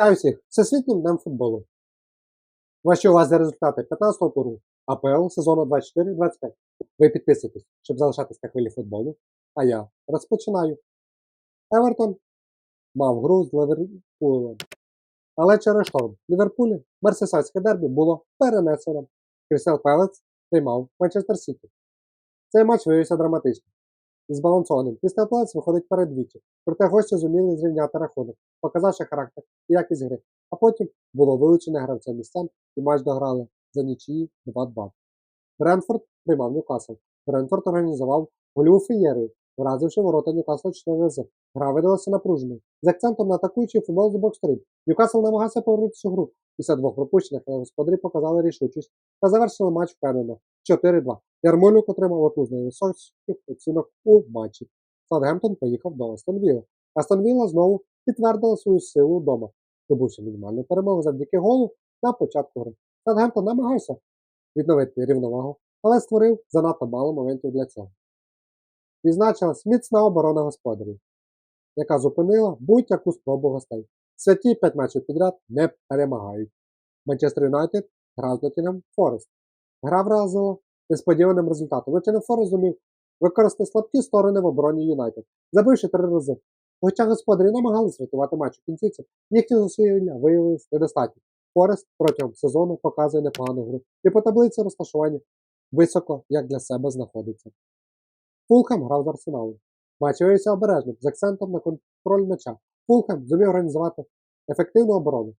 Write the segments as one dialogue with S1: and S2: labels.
S1: Вітаю всіх всесвітнім днем футболу. Ваші увазі результати 15-го туру АПЛ сезону 24-25. Ви підписуйтесь, щоб залишатись на хвилі футболу. А я розпочинаю. Евертон мав гру з Ливерпулем. Але через шторм Ліверпулі Мерсисайське дербі було перенесено. Крістел Пелець приймав Манчестер Сіті. Цей матч виявився драматичним збалансованим. Крістел Пелець виходить перед двічі, проте гості зуміли зрівняти рахунок, показавши характер і якість гри. А потім було вилучене гравця місцем і матч дограли за нічиї 2-2. Бренфорд приймав Ньюкасл. Бренфорд організував гольову феєрію, вразивши ворота Ньюкасла 4 рази. Гра видалася напруженою. З акцентом на атакуючий футбол з обох сторін. Ньюкасл намагався повернутися в гру. Після двох пропущених, але господарі показали рішучість та завершили матч впевнено 4-2. Ярмолюк отримав одну з найвисоких оцінок у матчі. Саутгемптон поїхав до Астон Вілли. Астон Вілла знову підтвердила свою силу вдома, здобувши мінімальну перемогу завдяки голу на початку гри. Саутгемптон намагався відновити рівновагу, але створив занадто мало моментів для цього. Відзначилась міцна оборона господарів, яка зупинила будь-яку спробу гостей. Святі 5 матчів підряд не перемагають. Манчестер Юнайтед грав з Ноттінгем Форест. Гра вразила несподіваним результатом. Ноттінгем Форест зумів використати слабкі сторони в обороні Юнайтед, забивши три рази. Хоча господарі намагалися рятувати матч у кінцівці, їхні зусилля виявилися недостатні. Форест протягом сезону показує непогану гру і по таблиці розташування високо як для себе знаходиться. Фулхем грав з Арсеналом. Матч виявився обережним з акцентом на контроль м'яча. Фулхем зумів організувати ефективну оборону,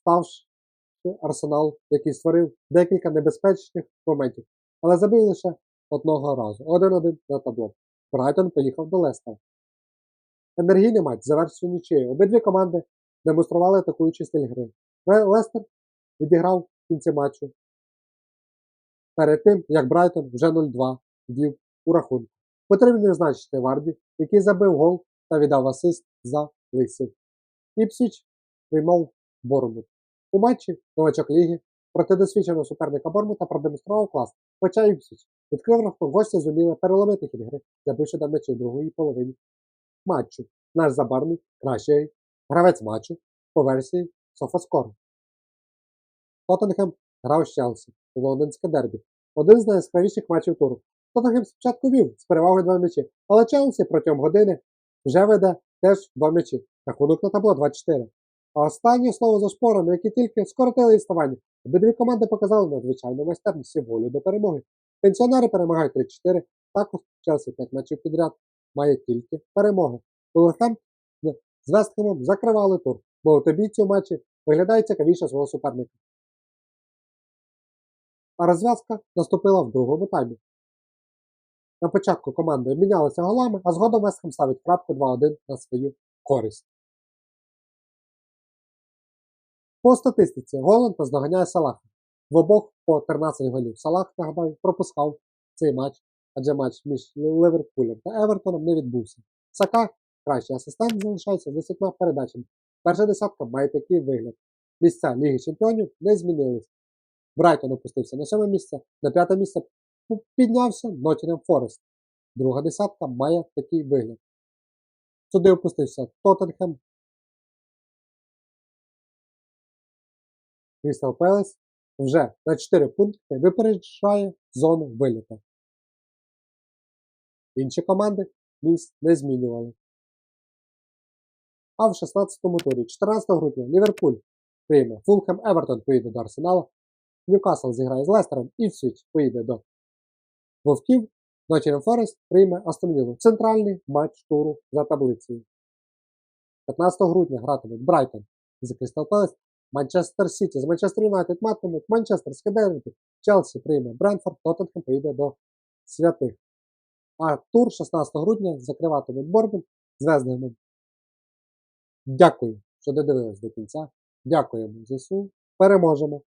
S1: ставши Арсенал, який створив декілька небезпечних моментів, але забив лише одного разу. 1-1 на табло. Брайтон поїхав до Лестера. Енергійний матч завершився нічиєю. Обидві команди демонстрували атакуючий стиль гри. Лестер відіграв в кінці матчу. Перед тим, як Брайтон вже 0-2 ввів у рахунку. Потрібно відзначити Варді, який забив гол та віддав асист за лисів. Іпсвіч приймав Бормут. У матчі новачок ліги проти досвідченого суперника Бормута продемонстрував клас, хоча Іпсвіч відкрив рахунок, гості зуміли переломити хід гри, забивши до м'ячі другої половині матчу. Наш забарний кращий гравець матчу по версії Софаскор. Тоттенхем грав з Челсі у лондонське дербі. Один з найяскравіших матчів туру. Тоттенхем спочатку вів з перевагою два м'ячі, але Челсі протягом години вже веде теж два м'ячі. Рахунок на табло 2-4. А останнє слово за шпорами, які тільки скоротили відставання. Обидві команди показали надзвичайну майстерність і волю до перемоги. Пенсіонери перемагають 3-4, також Челсі 5 матчів підряд має тільки перемоги. Вулверхем з Вестхемом закривали тур, бо у матчі виглядає цікавіше свого суперника. А розв'язка наступила в другому таймі. На початку команди обмінялися голами, а згодом Вестхем ставить крапку 2-1 на свою користь. По статистиці Голланд наздоганяє Салаха. В обох по 13 голів. Салах, нагадаю, пропускав цей матч, адже матч між Ливерпулем та Евертоном не відбувся. Сака, кращий асистент, залишається з 10 передачами. Перша десятка має такий вигляд. Місця Ліги Чемпіонів не змінились. Брайтон опустився на сьоме місце, на п'яте місце піднявся Ноттінгем Форест. Друга десятка має такий вигляд. Сюди опустився Тоттенхем. Крістал Пелес вже на 4 пункти випереджає зону виліта. Інші команди місць не змінювали. А в 16-му турі, 14 грудня, Ліверпуль прийме Фулхем Евертон поїде до Арсенала, Ньюкасл зіграє з Лестером і Свіч поїде до Вовків, Ноттінгем Форест прийме Астон Віллу. Центральний матч туру за таблицею. 15 грудня гратимуть Брайтон за Крістал Пелес, Манчестер Сіті з Манчестер Юнайтед матимуть Манчестер дербі, Челсі прийме Бренфорд, Тоттенхем поїде до святих. А тур 16 грудня закриватиме Борбін з Вездегемом. Дякую, що додивились до кінця. Дякуємо ЗСУ. Переможемо!